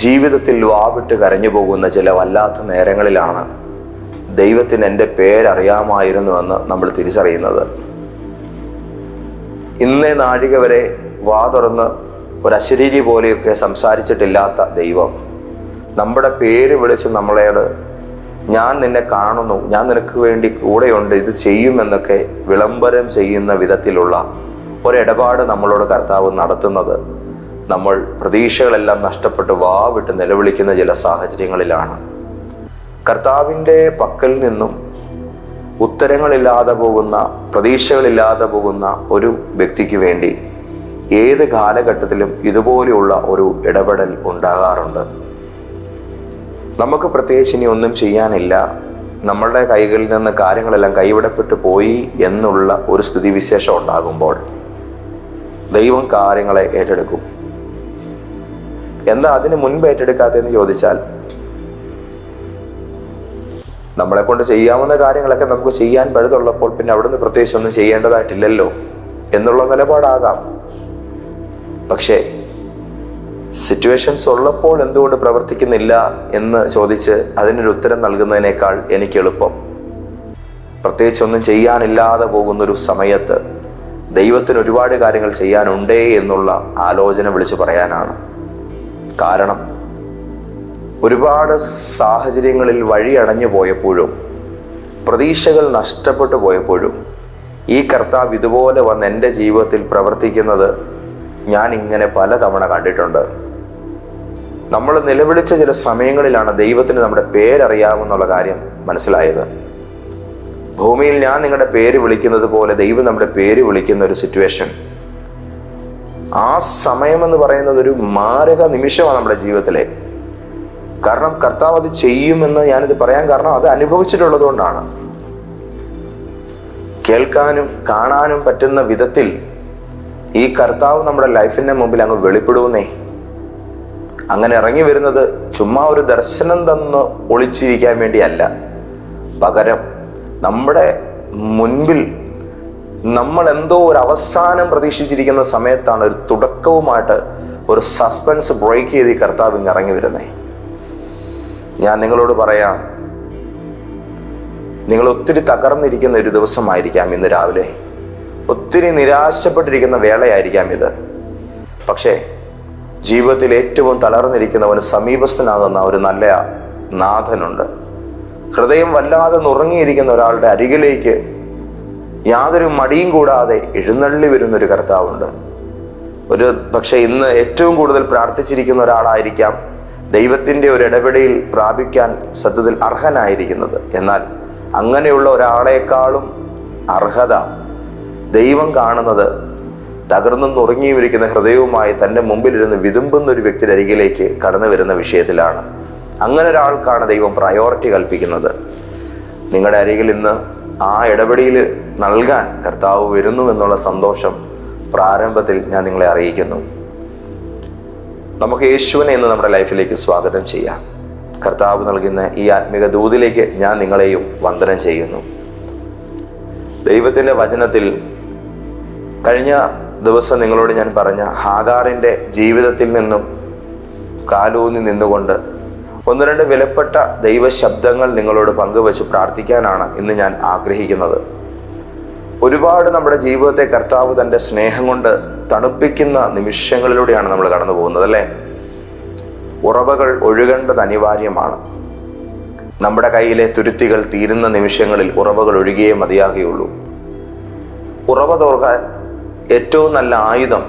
ജീവിതത്തിൽ വാവിട്ട് കരഞ്ഞു പോകുന്ന ചില വല്ലാത്ത നേരങ്ങളിലാണ് ദൈവത്തിന് എന്റെ പേരറിയാമായിരുന്നുവെന്ന് നമ്മൾ തിരിച്ചറിയുന്നത്. ഇന്നേ നാഴിക വരെ വാ തുറന്ന് ഒരു അശരീരി പോലെയൊക്കെ സംസാരിച്ചിട്ടില്ലാത്ത ദൈവം. നമ്മുടെ പേര് വിളിച്ച് നമ്മളോട് ഞാൻ നിന്നെ കാണുന്നു ഞാൻ നിനക്ക് വേണ്ടി കൂടെയുണ്ട് ഇത് ചെയ്യുമെന്നൊക്കെ വിളംബരം ചെയ്യുന്ന വിധത്തിലുള്ള ഒരിടപാട് നമ്മളോട് കർത്താവ് നടത്തുന്നത്. നമ്മൾ പ്രതീക്ഷകളെല്ലാം നഷ്ടപ്പെട്ട് വാവിട്ട് നിലവിളിക്കുന്ന ചില സാഹചര്യങ്ങളിലാണ്. കർത്താവിന്റെ പക്കൽ നിന്നും ഉത്തരങ്ങളില്ലാതെ പോകുന്ന പ്രതീക്ഷകളില്ലാതെ പോകുന്ന ഒരു വ്യക്തിക്ക് വേണ്ടി ഏത് കാലഘട്ടത്തിലും ഇതുപോലെയുള്ള ഒരു ഇടപെടൽ ഉണ്ടാകാറുണ്ട്. നമുക്ക് പ്രത്യേകിച്ച് ഇനി ഒന്നും ചെയ്യാനില്ല. നമ്മളുടെ കൈകളിൽ നിന്ന് കാര്യങ്ങളെല്ലാം കൈവിടപ്പെട്ടു പോയി എന്നുള്ള ഒരു സ്ഥിതിവിശേഷം ഉണ്ടാകുമ്പോൾ ദൈവം കാര്യങ്ങളെ ഏറ്റെടുക്കും. എന്താ അതിന് മുൻപ് ഏറ്റെടുക്കാത്തതെന്ന് ചോദിച്ചാൽ നമ്മളെ കൊണ്ട് ചെയ്യാവുന്ന കാര്യങ്ങളൊക്കെ നമുക്ക് ചെയ്യാൻ പഴുതുള്ളപ്പോൾ പിന്നെ അവിടുന്ന് പ്രത്യേകിച്ച് ഒന്നും ചെയ്യേണ്ടതായിട്ടില്ലല്ലോ എന്നുള്ള നിലപാടാകാം. പക്ഷേ സിറ്റുവേഷൻസ് ഉള്ളപ്പോൾ എന്തുകൊണ്ട് പ്രവർത്തിക്കുന്നില്ല എന്ന് ചോദിച്ച് അതിനൊരു ഉത്തരം നൽകുന്നതിനേക്കാൾ എനിക്ക് എളുപ്പം. പ്രത്യേകിച്ച് ഒന്നും ചെയ്യാനില്ലാതെ പോകുന്നൊരു സമയത്ത് ദൈവത്തിന് ഒരുപാട് കാര്യങ്ങൾ ചെയ്യാനുണ്ടേ എന്നുള്ള ആലോചന വിളിച്ചു പറയാനാണ്. കാരണം. ഒരുപാട് സാഹചര്യങ്ങളിൽ വഴി അടഞ്ഞു പോയപ്പോഴും പ്രതീക്ഷകൾ നഷ്ടപ്പെട്ടു പോയപ്പോഴും ഈ കർത്താവ് ഇതുപോലെ വന്ന് എന്റെ ജീവിതത്തിൽ പ്രവർത്തിക്കുന്നത് ഞാൻ ഇങ്ങനെ പലതവണ കണ്ടിട്ടുണ്ട്. നമ്മൾ നിലവിളിച്ച ചില സമയങ്ങളിലാണ് ദൈവത്തിന് നമ്മുടെ പേരറിയാമെന്നുള്ള കാര്യം മനസ്സിലായത്. ഭൂമിയിൽ ഞാൻ നിങ്ങളുടെ പേര് വിളിക്കുന്നത് പോലെ ദൈവം നമ്മുടെ പേര് വിളിക്കുന്ന ഒരു സിറ്റുവേഷൻ ആ സമയം എന്ന് പറയുന്നത് ഒരു മാരക നിമിഷമാണ് നമ്മുടെ ജീവിതത്തിലെ. കാരണം കർത്താവ് അത് ചെയ്യുമെന്ന് ഞാനിത് പറയാൻ കാരണം അത് അനുഭവിച്ചിട്ടുള്ളത് കൊണ്ടാണ്. കേൾക്കാനും കാണാനും പറ്റുന്ന വിധത്തിൽ ഈ കർത്താവ് നമ്മുടെ ലൈഫിന്റെ മുമ്പിൽ അങ്ങ് വെളിപ്പെടുവുന്നേ. അങ്ങനെ ഇറങ്ങി വരുന്നത് ചുമ്മാ ഒരു ദർശനം തന്ന് ഒളിച്ചിരിക്കാൻ വേണ്ടിയല്ല. പകരം നമ്മുടെ മുൻപിൽ നമ്മൾ എന്തോ ഒരു അവസാനം പ്രതീക്ഷിച്ചിരിക്കുന്ന സമയത്താണ് ഒരു തുടക്കവുമായിട്ട് ഒരു സസ്പെൻസ് ബ്രേക്ക് ചെയ്ത് ഈ കർത്താവ് ഇറങ്ങി വരുന്നേ. ഞാൻ നിങ്ങളോട് പറയാം നിങ്ങൾ ഒത്തിരി തകർന്നിരിക്കുന്ന ഒരു ദിവസമായിരിക്കാം ഇന്ന് രാവിലെ. ഒത്തിരി നിരാശപ്പെട്ടിരിക്കുന്ന വേളയായിരിക്കാം ഇത്. പക്ഷേ ജീവിതത്തിൽ ഏറ്റവും തളർന്നിരിക്കുന്നവന് സമീപസ്ഥനാകുന്ന ഒരു നല്ല നാഥനുണ്ട്. ഹൃദയം വല്ലാതെ നുറങ്ങിയിരിക്കുന്ന ഒരാളുടെ അരികിലേക്ക് യാതൊരു മടിയും കൂടാതെ എഴുന്നള്ളി വരുന്നൊരു കർത്താവുണ്ട്. ഒരു പക്ഷേ ഇന്ന് ഏറ്റവും കൂടുതൽ പ്രാർത്ഥിച്ചിരിക്കുന്ന ഒരാളായിരിക്കാം ദൈവത്തിന്റെ ഒരു ഇടപെടയിൽ പ്രാപിക്കാൻ സത്യത്തിൽ അർഹനായിരിക്കുന്നത്. എന്നാൽ അങ്ങനെയുള്ള ഒരാളെക്കാളും അർഹത ദൈവം കാണുന്നത് തകർന്നും നുറങ്ങിയും ഇരിക്കുന്ന ഹൃദയവുമായി തന്റെ മുമ്പിലിരുന്ന് വിതുമ്പുന്ന ഒരു വ്യക്തിയുടെ അരികിലേക്ക് കടന്നു വരുന്ന വിഷയത്തിലാണ്. അങ്ങനെ ഒരാൾക്കാണ് ദൈവം പ്രയോറിറ്റി കൽപ്പിക്കുന്നത്. നിങ്ങളുടെ അരികിൽ ഇന്ന് ആ ഇടപെടിയിൽ നൽകാൻ കർത്താവ് വരുന്നു എന്നുള്ള സന്തോഷം പ്രാരംഭത്തിൽ ഞാൻ നിങ്ങളെ അറിയിക്കുന്നു. നമുക്ക് യേശുവിനെ ഇന്ന് നമ്മുടെ ലൈഫിലേക്ക് സ്വാഗതം ചെയ്യാം. കർത്താവ് നൽകുന്ന ഈ ആത്മിക ദൂതിലേക്ക് ഞാൻ നിങ്ങളെയും വന്ദനം ചെയ്യുന്നു. ദൈവത്തിന്റെ വചനത്തിൽ കഴിഞ്ഞ ദിവസം നിങ്ങളോട് ഞാൻ പറഞ്ഞ ഹാഗാറിന്റെ ജീവിതത്തിൽ നിന്നും കാലൂന്നി നിന്നുകൊണ്ട് ഒന്ന് രണ്ട് വിലപ്പെട്ട ദൈവശബ്ദങ്ങൾ നിങ്ങളോട് പങ്കുവച്ച് പ്രാർത്ഥിക്കാനാണ് ഇന്ന് ഞാൻ ആഗ്രഹിക്കുന്നത്. ഒരുപാട് നമ്മുടെ ജീവിതത്തെ കർത്താവ് തന്റെ സ്നേഹം കൊണ്ട് തണുപ്പിക്കുന്ന നിമിഷങ്ങളിലൂടെയാണ് നമ്മൾ കടന്നു പോകുന്നത് അല്ലേ? ഉറവകൾ ഒഴുകേണ്ടത് അനിവാര്യമാണ്. നമ്മുടെ കയ്യിലെ തുരുത്തികൾ തീരുന്ന നിമിഷങ്ങളിൽ ഉറവകൾ ഒഴുകിയേ മതിയാകുകയുള്ളൂ. ഉറവ തോർക്കാൻ ഏറ്റവും നല്ല ആയുധം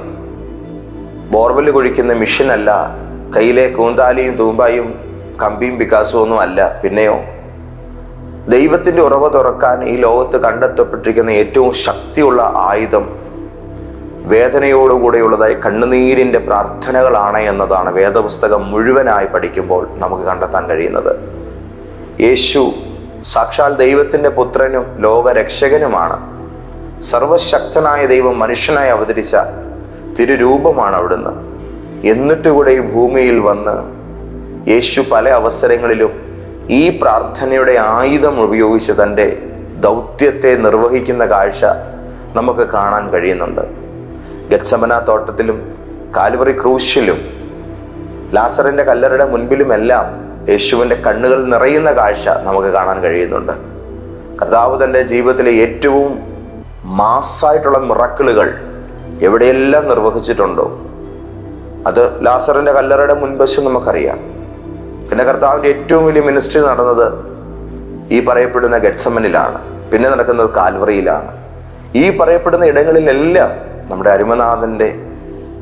ബോർവെൽ കുഴിക്കുന്ന മിഷനല്ല കയ്യിലെ കൂന്താലിയും തൂമ്പായും കമ്പിയും പിക്കാസും ഒന്നും അല്ല. പിന്നെയോ? ദൈവത്തിന്റെ ഉറവ തുറക്കാൻ ഈ ലോകത്ത് കണ്ടെത്തപ്പെട്ടിരിക്കുന്ന ഏറ്റവും ശക്തിയുള്ള ആയുധം വേദനയോടുകൂടെയുള്ളതായി കണ്ണുനീരിന്റെ പ്രാർത്ഥനകളാണ് എന്നതാണ് വേദപുസ്തകം മുഴുവനായി പഠിക്കുമ്പോൾ നമുക്ക് കണ്ടെത്താൻ കഴിയുന്നത്. യേശു സാക്ഷാൽ ദൈവത്തിന്റെ പുത്രനും ലോകരക്ഷകനുമാണ്. സർവശക്തനായ ദൈവം മനുഷ്യനായി അവതരിച്ച തിരുരൂപമാണ് അവിടുന്ന്. എന്നിട്ടുകൂടെ ഈ ഭൂമിയിൽ വന്ന് യേശു പല അവസരങ്ങളിലും ഈ പ്രാർത്ഥനയുടെ ആയുധം ഉപയോഗിച്ച് തന്റെ ദൗത്യത്തെ നിർവഹിക്കുന്ന കാഴ്ച നമുക്ക് കാണാൻ കഴിയുന്നുണ്ട്. ഗച്ചമന തോട്ടത്തിലും കാൽവറി ക്രൂശിലും ലാസറിന്റെ കല്ലറയുടെ മുൻപിലുമെല്ലാം യേശുവിന്റെ കണ്ണുകൾ നിറയുന്ന കാഴ്ച നമുക്ക് കാണാൻ കഴിയുന്നുണ്ട്. കർത്താവ് തന്റെ ജീവിതത്തിലെ ഏറ്റവും മാസ്സായിട്ടുള്ള മിറക്കിളുകൾ എവിടെയെല്ലാം നിർവഹിച്ചിട്ടുണ്ടോ? അത് ലാസറിന്റെ കല്ലറയുടെ മുൻവശം നമുക്കറിയാം. പിന്നെ കർത്താവിന്റെ ഏറ്റവും വലിയ മിനിസ്ട്രി നടന്നത് ഈ പറയപ്പെടുന്ന ഗഡ്സമനിലാണ് പിന്നെ നടക്കുന്നത് കാൽവറിയിലാണ്. ഈ പറയപ്പെടുന്ന ഇടങ്ങളിലെല്ലാം നമ്മുടെ അരുമനാഥന്റെ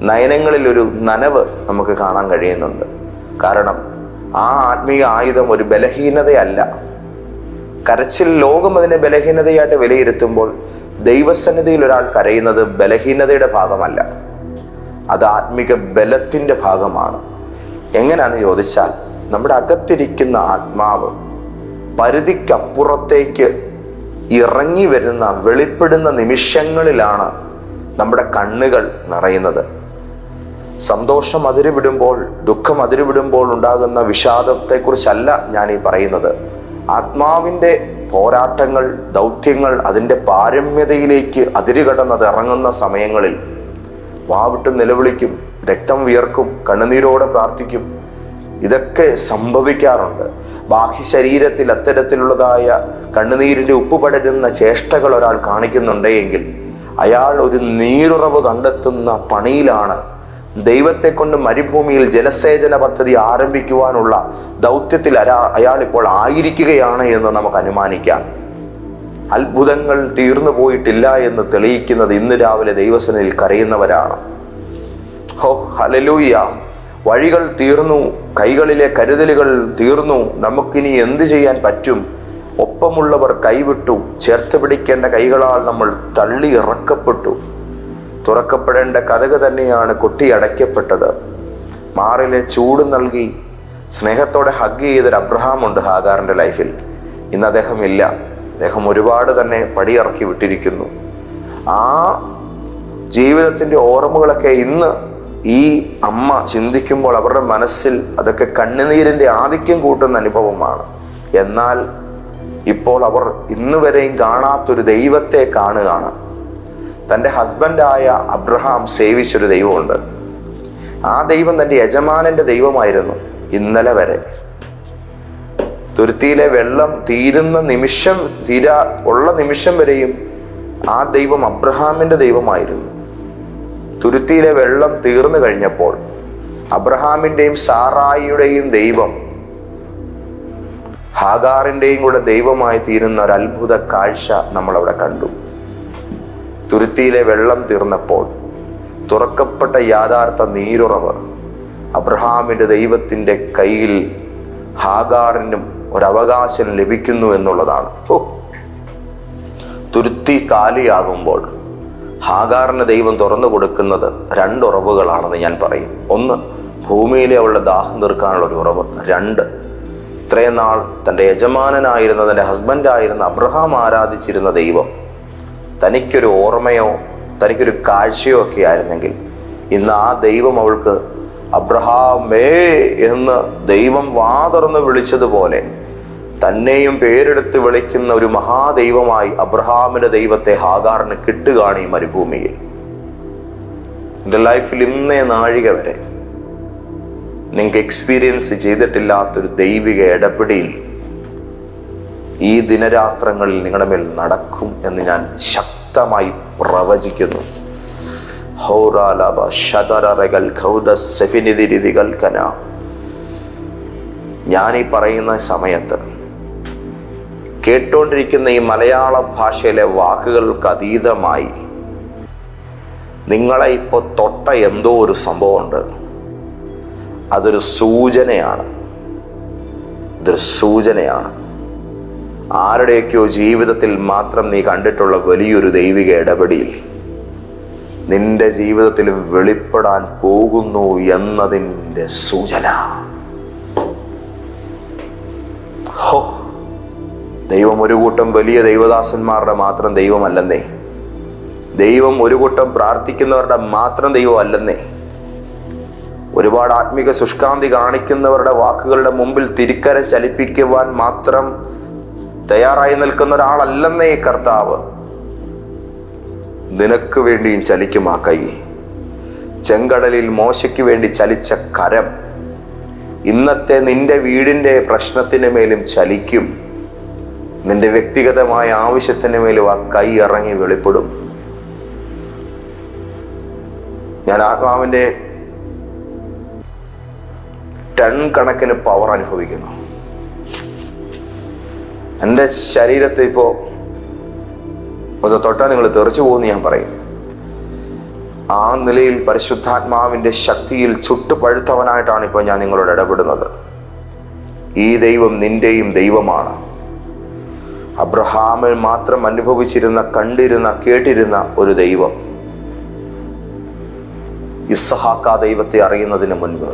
നയനങ്ങളിൽ ഒരു നനവ് നമുക്ക് കാണാൻ കഴിയുന്നുണ്ട്. കാരണം ആ ആത്മീയ ആയുധം ഒരു ബലഹീനതയല്ല. കരച്ചിൽ ലോകം അതിനെ ബലഹീനതയായിട്ട് വിലയിരുത്തുമ്പോൾ ദൈവസന്നിധിയിൽ ഒരാൾ കരയുന്നത് ബലഹീനതയുടെ ഭാഗമല്ല. അത് ആത്മീക ബലത്തിന്റെ ഭാഗമാണ്. എങ്ങനെയാണെന്ന് ചോദിച്ചാൽ നമ്മുടെ അകത്തിരിക്കുന്ന ആത്മാവ് പരിധിക്കപ്പുറത്തേക്ക് ഇറങ്ങി വരുന്ന വെളിപ്പെടുന്ന നിമിഷങ്ങളിലാണ് നമ്മുടെ കണ്ണുകൾ നിറയുന്നത്. സന്തോഷം അതിരുവിടുമ്പോൾ ദുഃഖം അതിരുവിടുമ്പോൾ ഉണ്ടാകുന്ന വിഷാദത്തെക്കുറിച്ചല്ല ഞാൻ ഈ പറയുന്നത്. ആത്മാവിന്റെ പോരാട്ടങ്ങൾ ദൗത്യങ്ങൾ അതിന്റെ പാരമ്യതയിലേക്ക് അതിരുകടന്നത് ഇറങ്ങുന്ന സമയങ്ങളിൽ വാവിട്ട് നിലവിളിക്കും രക്തം വിയർക്കും കണ്ണുനീരോടെ പ്രാർത്ഥിക്കും ഇതൊക്കെ സംഭവിക്കാറുണ്ട്. ബാഹ്യ ശരീരത്തിൽ അത്തരത്തിലുള്ളതായ കണ്ണുനീരിന്റെ ഉപ്പ് പടരുന്ന ചേഷ്ടകൾ ഒരാൾ കാണിക്കുന്നുണ്ടെങ്കിൽ അയാൾ ഒരു നീരുറവ് കണ്ടെത്തുന്ന പണിയിലാണ്. ദൈവത്തെ കൊണ്ട് മരുഭൂമിയിൽ ജലസേചന പദ്ധതി ആരംഭിക്കുവാനുള്ള ദൗത്യത്തിൽ അയാൾ ഇപ്പോൾ ആയിരിക്കുകയാണ് എന്ന് നമുക്ക് അനുമാനിക്കാം. അത്ഭുതങ്ങൾ തീർന്നു പോയിട്ടില്ല എന്ന് തെളിയിക്കുന്നത് ഇന്ന് രാവിലെ ദൈവസനയിൽ കരയുന്നവരാണ്. ഹോ ഹലലൂയ വഴികൾ തീർന്നു കൈകളിലെ കരുതലുകൾ തീർന്നു. നമുക്കിനി എന്ത് ചെയ്യാൻ പറ്റും? ഒപ്പമുള്ളവർ കൈവിട്ടു. ചേർത്ത് പിടിക്കേണ്ട കൈകളാൽ നമ്മൾ തള്ളി ഇറക്കപ്പെട്ടു. തുറക്കപ്പെടേണ്ട കഥക തന്നെയാണ് കൊട്ടിയടയ്ക്കപ്പെട്ടത് മാറിലെ ചൂട് നൽകി. സ്നേഹത്തോടെ ഹഗ് ചെയ്തൊരു അബ്രഹാം ഉണ്ട് ഹാഗാറിന്റെ ലൈഫിൽ. ഇന്ന് അദ്ദേഹം ഇല്ല. അദ്ദേഹം ഒരുപാട് തന്നെ പടിയിറക്കി വിട്ടിരിക്കുന്നു. ആ ജീവിതത്തിന്റെ ഓർമ്മകളൊക്കെ ഇന്ന് ഈ അമ്മ ചിന്തിക്കുമ്പോൾ അവരുടെ മനസ്സിൽ അതൊക്കെ കണ്ണുനീരിന്റെ ആധിക്യം കൂട്ടുന്ന അനുഭവമാണ്. എന്നാൽ ഇപ്പോൾ അവർ ഇന്ന് വരെയും കാണാത്തൊരു ദൈവത്തെ കാണുകയാണ്. തന്റെ ഹസ്ബൻഡായ അബ്രഹാം സേവിച്ചൊരു ദൈവമുണ്ട്. ആ ദൈവം തന്റെ യജമാനന്റെ ദൈവമായിരുന്നു ഇന്നലെ വരെ. തുരുത്തിയിലെ വെള്ളം തീരുന്ന നിമിഷം തീരാ ഉള്ള നിമിഷം വരെയും ആ ദൈവം അബ്രഹാമിന്റെ ദൈവമായിരുന്നു. തുരുത്തിയിലെ വെള്ളം തീർന്നു കഴിഞ്ഞപ്പോൾ അബ്രഹാമിന്റെയും സാറായിയുടെയും ദൈവം ഹാഗാറിന്റെയും കൂടെ ദൈവമായി തീരുന്ന ഒരു അത്ഭുത കാഴ്ച നമ്മൾ അവിടെ കണ്ടു. തുരുത്തിയിലെ വെള്ളം തീർന്നപ്പോൾ തുറക്കപ്പെട്ട യാഥാർത്ഥ നീരുറവ് അബ്രഹാമിന്റെ ദൈവത്തിന്റെ കയ്യിൽ ഹാഗാറിനും ഒരവകാശം ലഭിക്കുന്നു എന്നുള്ളതാണ്. തുരുത്തി കാലിയാകുമ്പോൾ ഹാഗാറിന് ദൈവം തുറന്നു കൊടുക്കുന്നത് രണ്ട് ഉറവുകളാണെന്ന് ഞാൻ പറയും. ഒന്ന് ഭൂമിയിലെ അവളുടെ ദാഹം തീർക്കാനുള്ള ഒരു ഉറവ്. രണ്ട് ഇത്രയും നാൾ തന്റെ യജമാനനായിരുന്ന തന്റെ ഹസ്ബൻഡായിരുന്ന അബ്രഹാം ആരാധിച്ചിരുന്ന ദൈവം തനിക്കൊരു ഓർമ്മയോ തനിക്കൊരു കാഴ്ചയോ ഒക്കെ ആയിരുന്നെങ്കിൽ ഇന്ന് ആ ദൈവം അവൾക്ക് അബ്രഹാമേ എന്ന് ദൈവം വാതുറന്ന് വിളിച്ചതുപോലെ തന്നെയും പേരെടുത്ത് വിളിക്കുന്ന ഒരു മഹാദൈവമായി അബ്രഹാമിന്റെ ദൈവത്തെ ഹാഗാറിന് കിട്ടുകയാണ് ഈ മരുഭൂമിയിൽ. എന്റെ ലൈഫിൽ ഇന്നേ നാഴിക വരെ നിങ്ങൾക്ക് എക്സ്പീരിയൻസ് ചെയ്തിട്ടില്ലാത്തൊരു ദൈവിക ഇടപെടിയിൽ ഈ ദിനരാത്രങ്ങളിൽ നിങ്ങളുടെ മേൽ നടക്കും എന്ന് ഞാൻ ശക്തമായി പ്രവചിക്കുന്നു. ഹൗറാലബ ശതരകൾ ഖൗദ ഈ പറയുന്ന സമയത്ത് കേട്ടുകൊണ്ടിരിക്കുന്ന ഈ മലയാള ഭാഷയിലെ വാക്കുകൾക്ക് അതീതമായി. നിങ്ങളെ ഇപ്പോൾ തൊട്ട എന്തോ ഒരു സംഭവമുണ്ട്. അതൊരു സൂചനയാണ്. ഇതൊരു സൂചനയാണ്. ആരുടെയൊക്കെയോ ജീവിതത്തിൽ മാത്രം നീ കണ്ടിട്ടുള്ള വലിയൊരു ദൈവിക ഇടപെടിയിൽ നിന്റെ ജീവിതത്തിൽ വെളിപ്പെടാൻ പോകുന്നു എന്നതിന്റെ സൂചന. ദൈവം ഒരു കൂട്ടം വലിയ ദൈവദാസന്മാരുടെ മാത്രം ദൈവമല്ലെന്നേ. ദൈവം ഒരു കൂട്ടം പ്രാർത്ഥിക്കുന്നവരുടെ മാത്രം ദൈവമല്ലെന്നേ. ഒരുപാട് ആത്മീക ശുഷ്കാന്തി കാണിക്കുന്നവരുടെ വാക്കുകളുടെ മുമ്പിൽ തിരിക്കരം ചലിപ്പിക്കുവാൻ മാത്രം തയ്യാറായി നിൽക്കുന്ന ഒരാളല്ലെന്നേ കർത്താവ്. നിനക്ക് വേണ്ടിയും ചലിക്കും ആ കൈ. ചെങ്കടലിൽ മോശയ്ക്ക് വേണ്ടി ചലിച്ച കരം ഇന്നത്തെ നിന്റെ വീടിന്റെ പ്രശ്നത്തിന് മേലും ചലിക്കും. നിന്റെ വ്യക്തിഗതമായ ആവശ്യത്തിന് മേലും ആ കൈ ഇറങ്ങി വെളിപ്പെടും. ഞാൻ ആത്മാവിന്റെ ടൺ കണക്കിന് പവർ അനുഭവിക്കുന്നു. എന്റെ ശരീരത്തെ ഇപ്പോ ഒന്ന് തൊട്ടാൽ നിങ്ങൾ തെറിച്ചു പോകുമെന്ന് ഞാൻ പറയും. ആ നിലയിൽ പരിശുദ്ധാത്മാവിന്റെ ശക്തിയിൽ ചുട്ടുപഴുത്തവനായിട്ടാണ് ഇപ്പോൾ ഞാൻ നിങ്ങളോട് ഇടപെടുന്നത്. ഈ ദൈവം നിന്റെയും ദൈവമാണ്. അബ്രഹാമിൽ മാത്രം അനുഭവിച്ചിരുന്ന കണ്ടിരുന്ന കേട്ടിരുന്ന ഒരു ദൈവം. ഇസ്സഹാക്ക ദൈവത്തെ അറിയുന്നതിന് മുൻപ്.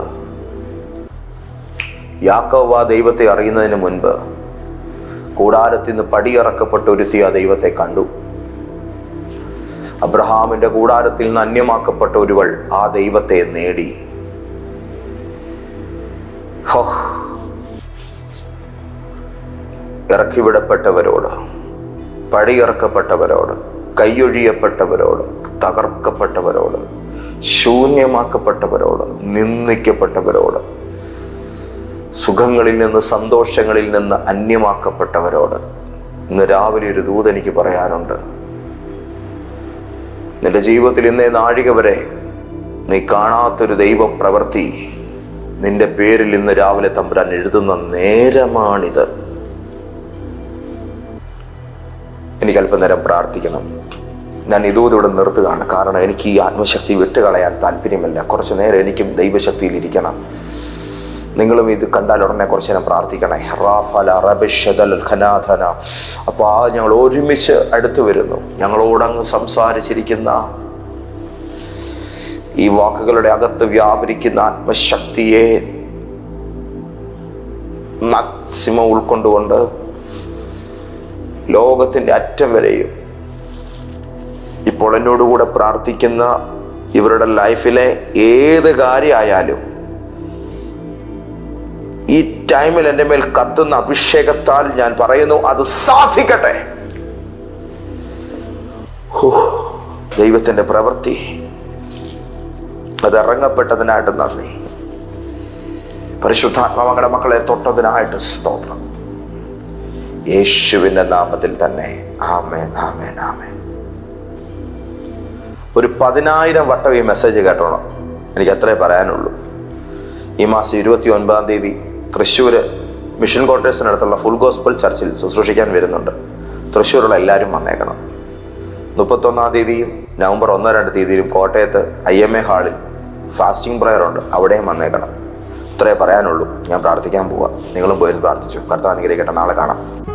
യാക്കോവ ദൈവത്തെ അറിയുന്നതിന് മുൻപ് കൂടാരത്തിൽ നിന്ന് പടിയിറക്കപ്പെട്ട ഒരുത്തി ആ ദൈവത്തെ കണ്ടു. അബ്രഹാമിന്റെ കൂടാരത്തിൽ നിന്ന് അന്യമാക്കപ്പെട്ട ഒരുവൾ ആ ദൈവത്തെ നേടി. ഇറക്കിവിടപ്പെട്ടവരോട് പടിയിറക്കപ്പെട്ടവരോട് കൈയൊഴിയപ്പെട്ടവരോട് തകർക്കപ്പെട്ടവരോട് ശൂന്യമാക്കപ്പെട്ടവരോട് നിന്ദിക്കപ്പെട്ടവരോട് സുഖങ്ങളിൽ നിന്ന് സന്തോഷങ്ങളിൽ നിന്ന് അന്യമാക്കപ്പെട്ടവരോട് ഇന്ന് രാവിലെ ഒരു ദൂത് എനിക്ക് പറയാനുണ്ട്. നിന്റെ ജീവിതത്തിൽ ഇന്നേ നാഴിക വരെ നീ കാണാത്തൊരു ദൈവപ്രവൃത്തി നിന്റെ പേരിൽ ഇന്ന് രാവിലെ തമ്പുരാൻ എഴുതുന്ന നേരമാണിത്. എനിക്ക് അല്പനേരം പ്രാർത്ഥിക്കണം. ഞാൻ ഇതുകൂടെ ഇവിടെ നിർത്തുകയാണ്. കാരണം എനിക്ക് ഈ ആത്മശക്തി വിട്ടുകളയാൻ താല്പര്യമില്ല. കുറച്ച് നേരം എനിക്കും ദൈവശക്തിയിൽ ഇരിക്കണം. നിങ്ങളും ഇത് കണ്ടാൽ ഉടനെ കുറച്ച് നേരം പ്രാർത്ഥിക്കണേ. റാഫല റബിഷദൽ ഖനാഥന. അപ്പോൾ ആ ഞങ്ങൾ ഒരുമിച്ച് അടുത്ത് വരുന്നു. ഞങ്ങളോടങ്ങ് സംസാരിച്ചിരിക്കുന്ന ഈ വാക്കുകളുടെ അകത്ത് വ്യാപരിക്കുന്ന ആത്മശക്തിയെ മാക്സിമം ഉൾക്കൊണ്ടുകൊണ്ട് ലോകത്തിന്റെ അറ്റം വരെയും ഇപ്പോൾ എന്നോടുകൂടെ പ്രാർത്ഥിക്കുന്ന ഇവരുടെ ലൈഫിലെ ഏത് കാര്യമായാലും ഈ ടൈമിൽ എന്റെ മേൽ കത്തുന്ന അഭിഷേകത്താൽ ഞാൻ പറയുന്നു അത് സാധിക്കട്ടെ. ദൈവത്തിന്റെ പ്രവൃത്തി. അത് ഇറങ്ങപ്പെട്ടതിനായിട്ട് നന്ദി. പരിശുദ്ധാത്മാവങ്ങളുടെ മക്കളെ തൊട്ടതിനായിട്ട് സ്തോത്രം. യേശുവിന്റെ നാമത്തിൽ തന്നെ. ആമേൻ ആമേൻ ആമേൻ. ഒരു പതിനായിരം വട്ടം ഈ മെസ്സേജ് കേട്ടോണം. എനിക്ക് അത്രേ പറയാനുള്ളൂ. ഈ മാസം ഇരുപത്തി ഒൻപതാം തീയതി തൃശ്ശൂർ മിഷൻ ക്വാർട്ടേഴ്സിനടുത്തുള്ള ഫുൾ ഗോസ്പൽ ചർച്ചിൽ ശുശ്രൂഷിക്കാൻ വരുന്നുണ്ട്. തൃശ്ശൂരുള്ള എല്ലാവരും വന്നേക്കണം. മുപ്പത്തൊന്നാം തീയതിയും നവംബർ ഒന്നോ രണ്ട് തീയതിയിലും കോട്ടയത്ത് ഐ എം എ ഹാളിൽ ഫാസ്റ്റിംഗ് പ്രയർ ഉണ്ട്. അവിടെയും വന്നേക്കണം. ഇത്രേ പറയാനുള്ളൂ. ഞാൻ പ്രാർത്ഥിക്കാൻ പോവാം. നിങ്ങളും പോയി പ്രാർത്ഥിച്ചു. കർത്താവ് അനുഗ്രഹിക്കട്ടെ. നാളെ കാണാം.